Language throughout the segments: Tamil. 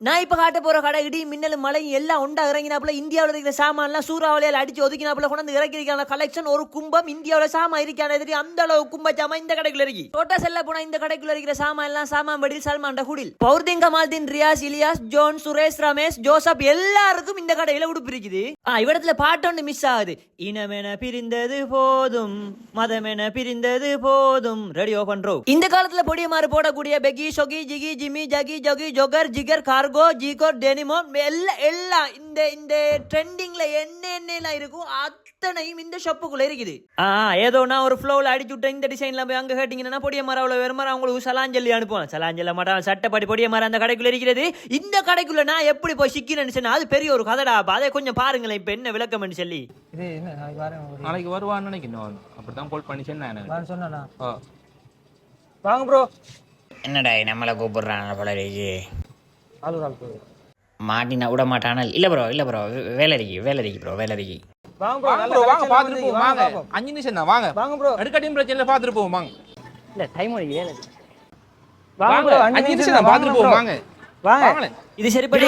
நான் இப்ப காட்ட போற கடை இடி மின்னல் மலையும் எல்லாம் உண்டா இறங்கினாப்புல இந்தியாவுல இருக்கிற சாமான்லாம் சூறாவளியால் அடிச்சு ஒதுக்கினாப்புல கொண்டு இறக்கிருக்கான கலெக்ஷன் ஒரு கும்பம் இந்தியாவில் சாமான் இருக்கான எதிரி அந்த அளவு கும்ப சாமான் இந்த கடைக்குள்ள இருக்கு டோட்டா செல்ல போனா இந்த கடைக்குள்ள இருக்கிற சாமான் எல்லாம் சாமான் வடில் சல்மான் குடில். பௌர்தின் கமால்தீன் ரியாஸ் இலியாஸ் ஜோன் சுரேஷ் ரமேஷ் ஜோசப் எல்லாருக்கும் இந்த கடையில உடுப்பு இருக்குது ஆ இவ்விடத்துல பாட்டு ஒன்று மிஸ் ஆகுது. இனமென பிரிந்தது போதும் மதமென பிரிந்தது போதும் ரெடியோ பண்றோம் இந்த காலத்துல பொடிய மாறு போடக்கூடிய பெகி சொகி ஜிகி ஜிமி ஜகி ஜொகி ஜொகர் ஜிகர் கார் கார்கோ ஜிகோர் டெனிமோ எல்லாம் எல்லாம் இந்த இந்த ட்ரெண்டிங்ல என்ன என்னெல்லாம் இருக்கும் அத்தனையும் இந்த ஷாப்புக்குள்ள இருக்குது. ஆ ஏதோ நான் ஒரு ஃப்ளோவில் அடிச்சு விட்டேன் இந்த டிசைன்ல போய் அங்க கேட்டீங்கன்னா பொடிய மரம் அவ்வளோ வேறு மரம். அவங்களுக்கு சலாஞ்சலி அனுப்புவோம் சலாஞ்சல மாட்டான் சட்டப்படி பொடிய மரம் அந்த கடைக்குள்ள இருக்கிறது. இந்த கடைக்குள்ள நான் எப்படி போய் சிக்கிறேன்னு சொன்னா அது பெரிய ஒரு கதடா. அதை கொஞ்சம் பாருங்களேன் இப்ப என்ன விளக்கம்னு சொல்லி. இது என்ன நாளைக்கு வரேன் நாளைக்கு வருவான்னு நினைக்கணும் அப்படித்தான் கால் பண்ணி சொன்னேன்? சொன்னா வாங்க ப்ரோ என்னடா நம்மளை கூப்பிடுறாங்க போல ஆளூர் ஆள் போகுது மாட்டினா விட மாட்டானல் இல்லை ப்ரோ இல்லை ப்ரோ வேலைக்கு வேலைக்கு ப்ரோ வேலைக்கு. வாங்க ப்ரோ வாங்க வாங்க பார்த்துட்டு போவோம். வாங்க. அஞ்சு நிமிஷம் தான் வாங்க. வாங்க ப்ரோ அடுக்கடியும் பிரச்சனை பார்த்துட்டு போவோம் வாங்க. இல்ல டைம் வேலை வாங்க ப்ரோ அஞ்சு நிமிஷம் தான் பார்த்துட்டு போவோம் வாங்க. வாங்க. இது சரிப்படி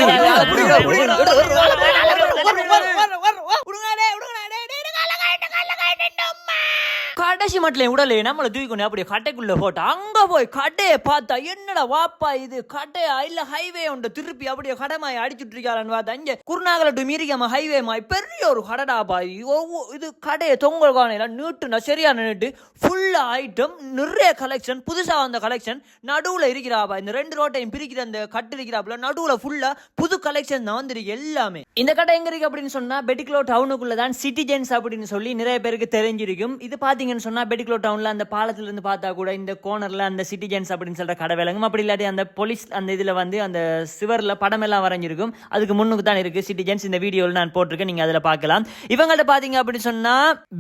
கடைசி மட்டும் விடலை நம்மளை தூக்கி கொண்டு அப்படியே கடைக்குள்ளே போட்டோம் அங்க போய் கடையை பார்த்தா என்னடா வாப்பா இது? கடையா இல்ல ஹைவே உண்டு. திருப்பி அப்படியே கடமாய் அடிச்சுட்டு இருக்காளான்னு பார்த்தா இங்கே குருநாகல டு மீரிக்காம ஹைவே மாய் பெரிய ஒரு கடடாப்பா ஒவ்வொரு இது கடையை தொங்கல் காணையில நீட்டுனா சரியான நீட்டு ஃபுல்லா ஐட்டம் நிறைய கலெக்ஷன் புதுசா வந்த கலெக்ஷன் நடுவுல இருக்கிறாப்பா இந்த ரெண்டு ரோட்டையும் பிரிக்கிற அந்த கட்டு இருக்கிறாப்புல நடுவுல ஃபுல்லா புது கலெக்ஷன் தான் வந்துருக்கு எல்லாமே. இந்த கடை எங்கே இருக்கு அப்படின்னு சொன்னா பெட்டிக்லோ டவுனுக்குள்ளே தான் சிட்டிஜென்ஸ் அப்படின்னு சொல்லி நிறைய பேருக்கு தெரிஞ்சிருக்கும். இது பாத்தீங்கன்னு சொன்னால் பெட்டிக்லோ டவுன்ல அந்த பாலத்திலிருந்து பார்த்தா கூட இந்த கோனர்ல அந்த சிட்டிஜன்ஸ் அப்படின்னு சொல்கிற கடை விளங்கும் அப்படி இல்லாட்டி அந்த போலீஸ் அந்த இதில் வந்து அந்த சிவர்ல படமெல்லாம் வரைஞ்சிருக்கும். அதுக்கு முன்னுக்கு தான் இருக்கு சிட்டிஜன்ஸ் இந்த வீடியோவில் நான் போட்டிருக்கேன். நீங்கள் அதில் பார்க்கலாம். இவங்கள்ட்ட பார்த்தீங்க அப்படின்னு சொன்னா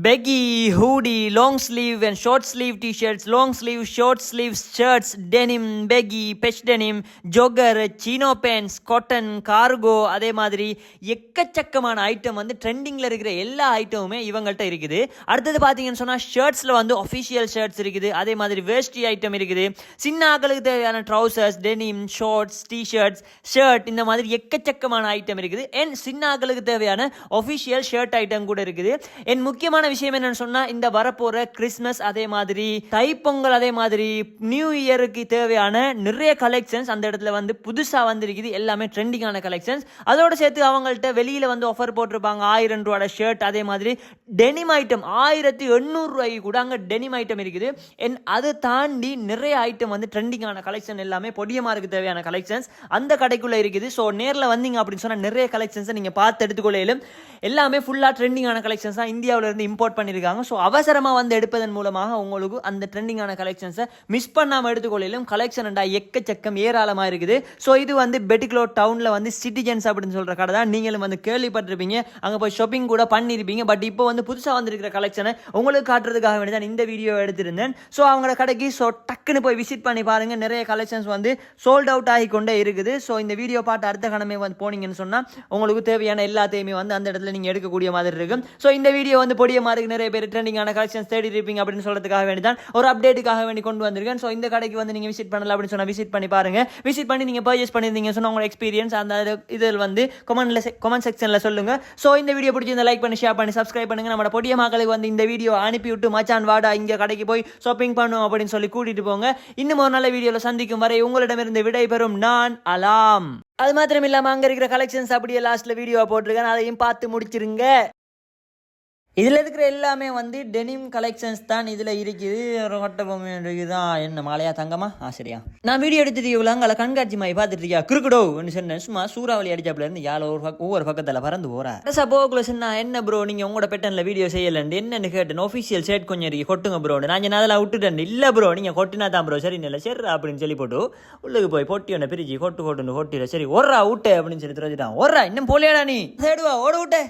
baggy hoodie long sleeve and short sleeve T shirts long sleeve short sleeve shirts denim baggy பெஷ் denim jogger chino pants cotton cargo அதே மாதிரி எக்கச்சக்கமான ஐட்டம் வந்து ட்ரெண்டிங்கில் இருக்கிற எல்லா ஐட்டமுமே இவங்கள்ட்ட இருக்குது. அடுத்தது பார்த்தீங்கன்னு சொன்னா ஷர்ட்ஸில் வந்து ஒஃபிஷியல் ஷர்ட்ஸ் இருக்குது. அதே மாதிரி வேஷ்டி ஐட்டம் இருக்குது. சின்ன ஆக்களுக்கு தேவையான trousers denim shorts T shirts shirt இந்த மாதிரி எக்கச்சக்கமான ஐட்டம் இருக்குது. அண்ட் சின்ன ஆக்களுக்கு தேவையான ஒஃபிஷியல் ஷர்ட் ஐட்டம் கூட இருக்குது. என் முக்கியமான விஷயம் என்னன்னு சொன்னால் இந்த வரப்போகிற கிறிஸ்மஸ் அதே மாதிரி தைப்பொங்கல் அதே மாதிரி நியூ இயருக்கு தேவையான நிறைய கலெக்ஷன்ஸ் அந்த இடத்துல வந்து புதுசாக வந்திருக்குது. எல்லாமே ட்ரெண்டிங்கான கலெக்ஷன்ஸ் அதோட சேர்த்து அவங்கள்ட்ட வெளியில் வந்து ஆஃபர் போட்டிருப்பாங்க. ஆயிரம் ரூபாயோட ஷர்ட் அதே மாதிரி டெனிம் ஐட்டம் ஆயிரத்தி எண்ணூறு ரூபாய்க்கு கூட அங்கே டெனிம் ஐட்டம் இருக்குது. என் அதை தாண்டி நிறைய ஐட்டம் வந்து ட்ரெண்டிங்கான கலெக்ஷன் எல்லாமே பொடியமாருக்கு தேவையான கலெக்ஷன்ஸ் அந்த கடைக்குள்ள இருக்குது. ஸோ நேரில் வந்தீங்க அப்படின்னு சொன்னா நிறைய கலெக்ஷன்ஸை நீங்க பார்த்து எடுத்துக்கொள்ளையிலும் எல்லாமே ஃபுல்லா ட்ரெண்டிங்கான கலெக்ஷன்ஸ் தான் இந்தியாவுல இருந்து இம்போர்ட் பண்ணியிருக்காங்க. ஸோ அவசரமா வந்து எடுப்பதன் மூலமாக உங்களுக்கு அந்த ட்ரெண்டிங்கான கலெக்ஷன்ஸை மிஸ் பண்ணாம எடுத்துக்கொள்ளையிலும் கலெக்ஷன் எக்கச்சக்கம் ஏராளமா இருக்குது. ஸோ இது வந்து பெட்டிக்லோ டவுன்ல வந்து சிட்டிஜன்ஸ் அப்படின்னு சொல்ற கடை தான். நீங்களும் வந்து கேள்விப்பட்டிருப்பீங்க. அங்க போய் ஷாப்பிங் கூட பண்ணியிருப்பீங்க. பட் இப்போ வந்து புதுசா வந்திருக்கிற கலெக்ஷனை உங்களுக்கு காட்டுற சொல்கிறதுக்காக வேண்டி தான் இந்த வீடியோ எடுத்திருந்தேன். ஸோ அவங்களோட கடைக்கு ஸோ டக்குன்னு போய் விசிட் பண்ணி பாருங்க. நிறைய கலெக்ஷன்ஸ் வந்து சோல்ட் அவுட் ஆகி கொண்டே இருக்குது. ஸோ இந்த வீடியோ பார்த்து அடுத்த கணமே வந்து போனீங்கன்னு சொன்னா உங்களுக்கு தேவையான எல்லாத்தையுமே வந்து அந்த இடத்துல நீங்க எடுக்கக்கூடிய மாதிரி இருக்கும் ஸோ இந்த வீடியோ வந்து பொடிய மாதிரி நிறைய பேர் ட்ரெண்டிங்கான கலெக்ஷன்ஸ் தேடி இருப்பீங்க அப்படின்னு சொல்றதுக்காக வேண்டி தான் ஒரு அப்டேட்டுக்காக வேண்டி கொண்டு வந்திருக்கேன். ஸோ இந்த கடைக்கு வந்து நீங்க விசிட் பண்ணலாம் அப்படின்னு சொன்னால் விசிட் பண்ணி பாருங்க. விசிட் பண்ணி நீங்க பர்ச்சேஸ் பண்ணியிருந்தீங்க சொன்னால் உங்களோட எக்ஸ்பீரியன்ஸ் அந்த இதில் வந்து கமெண்ட்ல கமெண்ட் செக்ஷனில் சொல்லுங்க. ஸோ இந்த வீடியோ பிடிச்சிருந்தா லைக் பண்ணி ஷேர் பண்ணி சப்ஸ்கிரைப் பண்ணுங்க. நம்ம பொடிய மக்களுக்கு வந்து இந்த வீடியோ அனுப்பி விட்டு மச்சான் வாடா இங்கே கடைக்கு போய் ஷாப்பிங் பண்ணுவோம் அப்படின்னு சொல்லி கூட்டிட்டு போங்க. இன்னும் ஒரு நல்ல வீடியோவில் சந்திக்கும் வரை உங்களிடமிருந்து விடைபெறும் நான் அலாம். அது மாத்திரம் இல்லாமல் அங்கே இருக்கிற கலெக்ஷன்ஸ் அப்படியே லாஸ்ட்ல வீடியோ போட்டிருக்கேன். அதையும் பார்த்து முடிச்சிருங்க. இதில் இருக்கிற எல்லாமே வந்து டெனிம் கலெக்ஷன்ஸ் தான் இதில் இருக்குது. ரொட்ட பொம்மை இருக்குதான் என்ன மாலையா தங்கமா? ஆ சரியா. நான் வீடியோ எடுத்துட்டு இவ்வளோ கண்காட்சி மாதிரி பார்த்துட்டு இருக்கியா? கிறுக்குடோ சொன்னேன். சும்மா சூறாவளி அடிச்சாப்புல இருந்து யாழ் ஒரு பக்கம் ஒவ்வொரு பக்கத்தில் பறந்து போறா. கடைசா போகக்குள்ள சொன்னா என்ன ப்ரோ நீங்கள் உங்களோட பெட்டனில் வீடியோ செய்யலன்னு என்னன்னு கேட்டேன். ஒஃபிஷியல் சேட் கொஞ்சம் இருக்கு கொட்டுங்க ப்ரோ நான் என்ன அதெல்லாம் விட்டுட்டேன். இல்லை ப்ரோ நீங்க கொட்டினா தான் ப்ரோ சரி இல்லை சரி அப்படின்னு சொல்லி போட்டு உள்ளுக்கு போய் பொட்டி ஒன்று பிரிச்சு கொட்டு கொட்டுன்னு கொட்டில சரி ஒர்றா விட்டு அப்படின்னு சொல்லி தெரிஞ்சுட்டான் ஒர்றா இன்னும் போலியாடா நீ? சேடுவா ஓட விட்டே